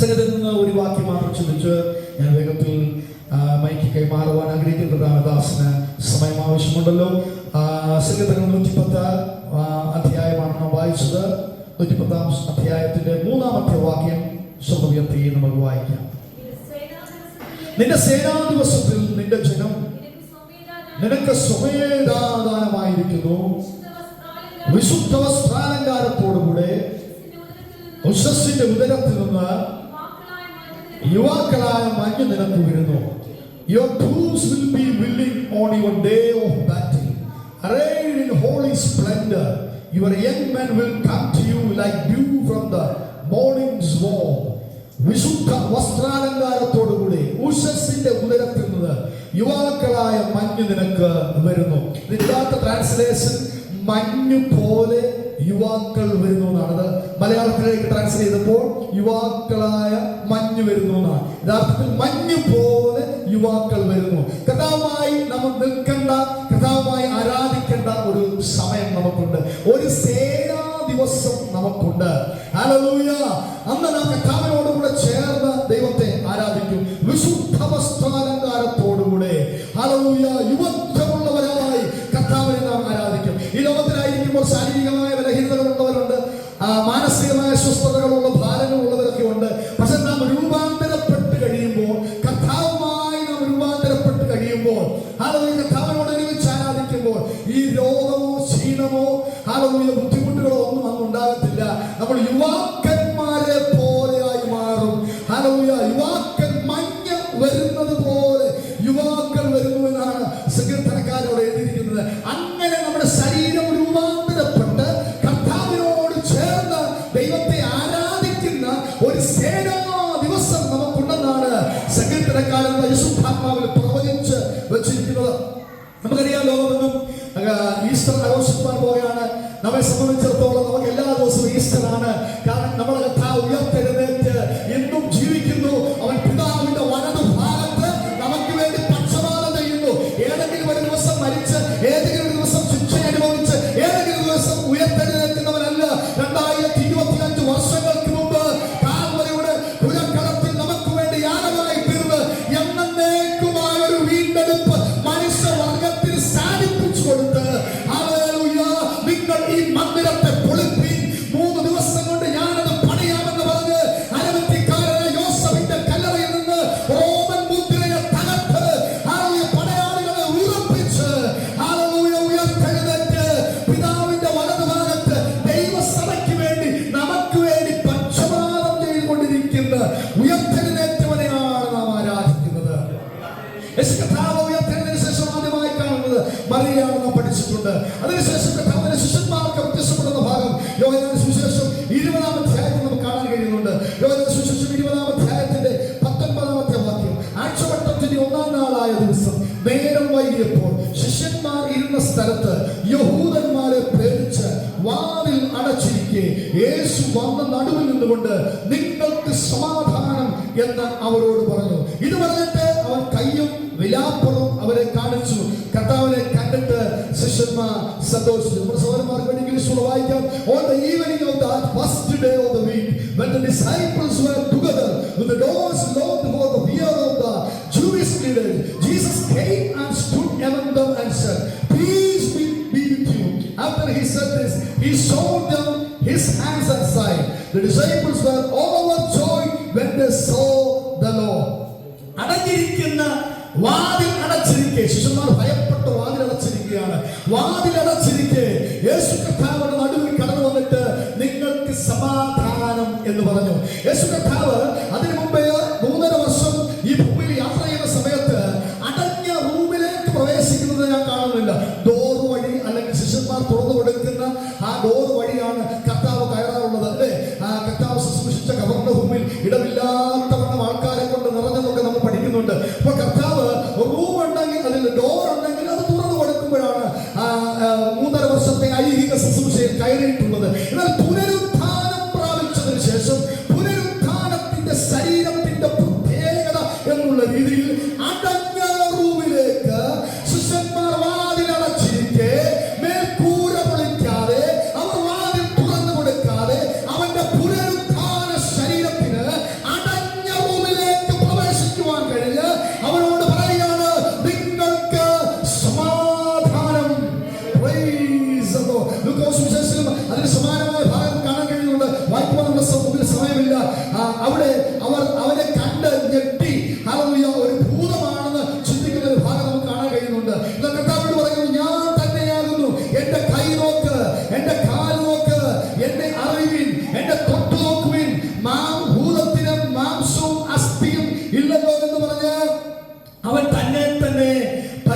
സംഗതിയിൽ നിന്ന് ഒരു വാക്യം മാത്രം ചിന്തിച്ച് ഞാൻ വേഗത്തിൽ മൈക്ക് കൈമാറുവാൻ ആഗ്രഹിക്കുന്ന രാമദാസിന് സമയം ആവശ്യമുണ്ടല്ലോ. സംഗീതങ്ങൾ നൂറ്റിപ്പത്ത് അധ്യായമാണ് നാം വായിച്ചത്. നൂറ്റിപ്പത്താം അധ്യായത്തിന്റെ മൂന്നാമത്തെ വാക്യം സ്വന്തം നമുക്ക് വായിക്കാം. നിന്റെ സേനാ ദിവസത്തിൽ നിന്റെ ജനം നിനക്ക് സ്വമേധാദാനമായിരിക്കുന്നു വിശുദ്ധ വസ്ത്രാലങ്കാരത്തോടുകൂടെ ഉഷസ്സിന്റെ ഉദരത്തിൽ നിന്ന് യുവാക്കളായ മഞ്ഞ് നിനക്ക് വരുന്നു Your troops will be willing on your day of battle. Arrayed in holy splendor, your young men will come to you like dew from the morning's warm. വിശുദ്ധ വസ്ത്രാലങ്കാരത്തോടുകൂടി ഉഷസ്സിന്റെ ഉദരത്തിൽ നിന്ന് യുവാക്കളായ മഞ്ഞ് നിനക്ക് വരുന്നു ഇതിനകത്ത് ട്രാൻസ്ലേഷൻ മഞ്ഞു പോലെ യുവാക്കൾ വരുന്നു എന്നാണ്. അത് മലയാളത്തിലേക്ക് ട്രാൻസ്ലേറ്റ് ചെയ്തപ്പോൾ യുവാക്കളായ മഞ്ഞ് വരുന്നു എന്നാണ്. യഥാർത്ഥത്തിൽ മഞ്ഞ് പോലെ യുവാക്കൾ വരുന്നു. കഥാവുമായി നമ്മൾ നിൽക്കേണ്ട കഥാവുമായി ആരാധിക്കേണ്ട ഒരു സമയം നമുക്കുണ്ട്. ഒരു സേനാ ദിവസം നമുക്കുണ്ട്. അന്ന് നാം കഥാവിനോടുകൂടെ ഹല്ലേലൂയ ബുദ്ധിമുട്ടുകളോ ഒന്നും അന്ന് ഉണ്ടാകത്തില്ല. നമ്മൾ യുവാക്കന്മാരെ പോലെയായി മാറും. ഹല്ലേലൂയ യുവാക്കൻ നമ്മുടെ കർത്താവ് ഉയർത്തെഴുന്നതിന് ശേഷം ആദ്യമായി കാണുന്നത് പഠിച്ചിട്ടുണ്ട്. അതിനുശേഷം കർത്താവിന്റെ ശിഷ്യന്മാർക്ക് വ്യത്യസ്തപ്പെടുന്ന ഭാഗം യോഹന്നാന്റെ സുവിശേഷം ഇരുപതാം അധ്യായത്തിൽ നമുക്ക് കാണാൻ കഴിയുന്നുണ്ട്. യോഹന്നാന്റെ സുവിശേഷം ഇരുപതാം അധ്യായത്തിന്റെ പത്തൊൻപതാമത്തെ വാക്യം. ആഴ്ചവട്ടത്തിന്റെ ഒന്നാം നാളായ ദിവസം നേരം വൈകിയപ്പോൾ ശിഷ്യന്മാർ ഇരുന്ന സ്ഥലത്ത് യഹൂദന്മാരെ പേടിച്ച് വാതിൽ അടച്ചിരിക്കെ യേശു വന്ന നടുവിൽ നിന്നുകൊണ്ട് നിങ്ങൾക്ക് സമാധാനം എന്ന് അവരോട് പറഞ്ഞു ഇത് പറഞ്ഞിട്ട് അവൻ കയ്യും വിലാപ്പുറം അവരെ കാണിച്ചു കർത്താവിനെ കണ്ടിട്ട് ശിഷ്യന്മാർ സന്തോഷിച്ചു നമ്മുടെ സഹോദരന്മാർക്ക് വേണ്ടി ഇംഗ്ലീഷിലൂടെ വായിക്കാം on the evening of that first day of the week when the disciples were together with the doors locked for the fear of the Jewish leaders Jesus came and stood among them and said peace be, be with you after he said this he showed them his hands and side the disciples were overjoyed when they saw the Lord അടഞ്ഞിരിക്കുന്ന വാതിൽ അടച്ചിരിക്കെ. ശിശുമാർ ഭയപ്പെട്ട് വാതിൽ അടച്ചിരിക്കുകയാണ്. വാതിൽ അടച്ചിരിക്കെ. യേശു കർത്താവിന്റെ നടുവിൽ കടന്നു വന്നിട്ട് നിങ്ങൾക്ക് സമാധാനം എന്ന് പറഞ്ഞു. യേശു കർത്താവ്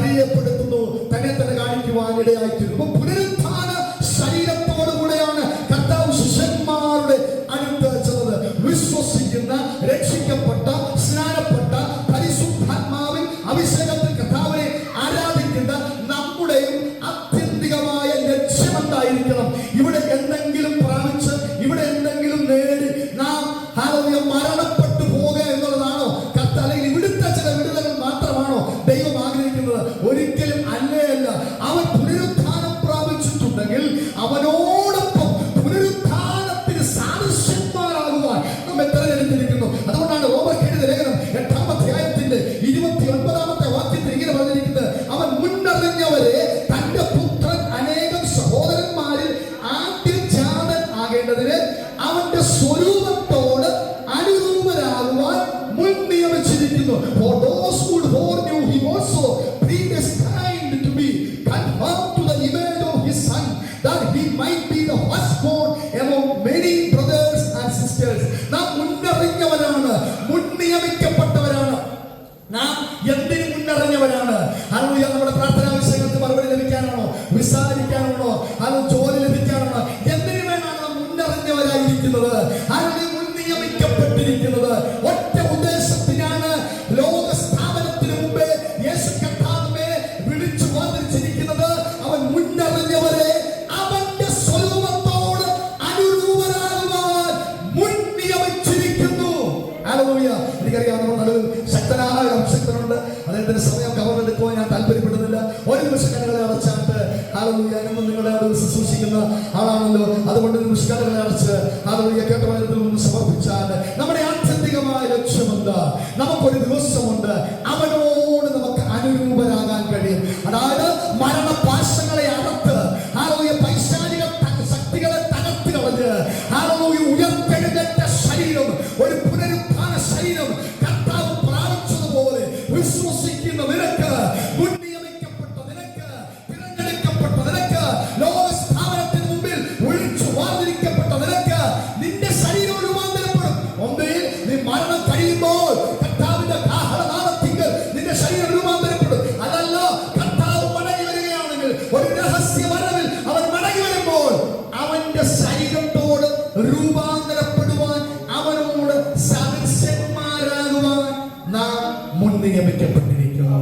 പരിചയപ്പെടുത്തുന്നു തന്നെ തന്നെ കാണിക്കുവാൻ ഇടയായി തീരുന്നു പ്രാപിച്ചിട്ടുണ്ടെങ്കിൽ അവനോടൊപ്പം പുനരുത്ഥാനത്തിന് സാദൃശ്യന്മാരാകുവാൻ നമ്മെ തെരഞ്ഞെടുത്തിരിക്കുന്നു. അതുകൊണ്ടാണ് റോമർ എഴുതിയ ലേഖനം എട്ടാം അധ്യായത്തിന്റെ ഇരുപത്തി ഒൻപതാമത്തെ വാക്യത്തിൽ ഇങ്ങനെ പറഞ്ഞിരിക്കുന്നത്. അവൻ മുന്നറിഞ്ഞവരെ തന്റെ പുത്രൻ അനേകം സഹോദരന്മാരിൽ ആദ്യജാതൻ ആകേണ്ടതിന് നിയമിക്കപ്പെട്ടിരിക്കുന്നത് ഒറ്റ ഉദ്ദേശത്തിനാണ് ലോക സ്ഥാപനത്തിന് മുമ്പേ യേശു കർത്താവിനെ വിളിച്ചു വന്നിരിക്കുന്നത് അവൻ മുന്നറിഞ്ഞവരെ അവന്റെ സ്വരൂപത്തോട് അനുരൂപരാകുവാൻ മുൻ നിയമിച്ചിരിക്കുന്നു എനിക്കറിയാം നമ്മൾ ശക്തനായ ഒരു അഭിഷക്തനുണ്ട് അദ്ദേഹത്തിന്റെ സമയം കവർന്നെടുക്കുവാൻ ഞാൻ താല്പര്യപ്പെടുന്നില്ല. ഒരു നിമിഷം കണ്ണുകളെ അടച്ചാട്ട് ഹാലൂയ എന്നും നിങ്ങളെ അത് ശുശ്രൂഷിക്കുന്ന ആളാണല്ലോ. അതുകൊണ്ട് നിമിഷം കണ്ണുകളെ അടച്ച് ഹാലൂയ കേട്ട വചനത്തിൽ നിന്ന് സമർപ്പിച്ചാൽ ലക്ഷ്യമുണ്ട് നമുക്കൊരു ദിവസമുണ്ട് ഒരു രഹസ്യ വരവിൽ അവൻ മടങ്ങി വരുമ്പോൾ അവന്റെ ശരീരത്തോട് രൂപാന്തരപ്പെടുവാൻ അവനോട് സദസ്യന്മാരാകുവാൻ നാം മുൻ നിയമിക്കപ്പെട്ടിരിക്കുന്നു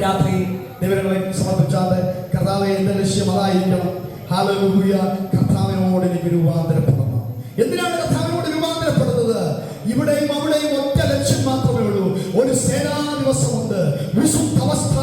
രാത്രി ദൈവങ്ങളെ സമർപ്പിച്ചാതെ കർത്താവ് എന്റെ ലക്ഷ്യം അതായിരിക്കണം. ഹാലൂയ കർത്താവിനോട് എനിക്ക് രൂപാന്തരപ്പെടണം എന്തിനാണ് കർത്താവിനോട് രൂപാന്തരപ്പെടുന്നത്? ഇവിടെയും അവിടെയും ഒറ്റ ലക്ഷ്യം മാത്രമേ ഉള്ളൂ. ഒരു സേനാ ദിവസമുണ്ട്. വിശുദ്ധ അവസ്ഥ